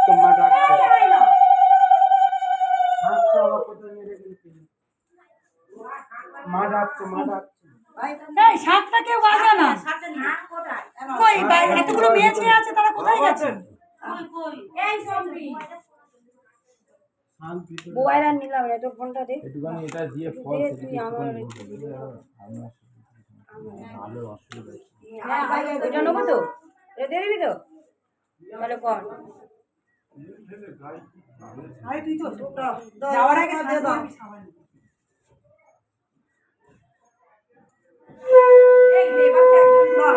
তোমা ডাকছে মা ডাকছে মা ডাকছে এই সাতটা কেউ বাজা না। কই এতগুলো মেয়ে ছেলে আছে তারা কোথায় গেছে? মোবাইল আর নিলাম না তো ফোনটা দে একটুখানি এটা দিয়ে ফল তুই আমার ভালো অসুবিধা এটা নেব তো? এটা দিয়ে দিবি তো? তাহলে কর যাওয়ার আগে দিয়ে দাও এইটাই কর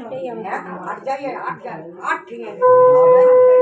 এইটাই আমার মানে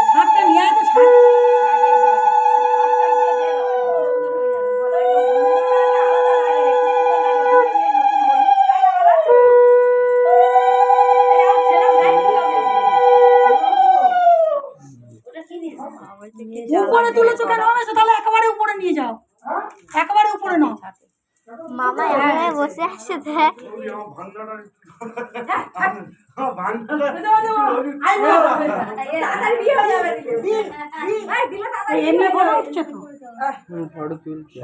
উপরে তুলেছো কেন? রমেশ তাহলে একেবারে উপরে নিয়ে যাও। একেবারে উপরে নাও। মামা এখানে বসে আছে দেখ। এমনি ফটো উঠছে তো। ফটো তুলছি।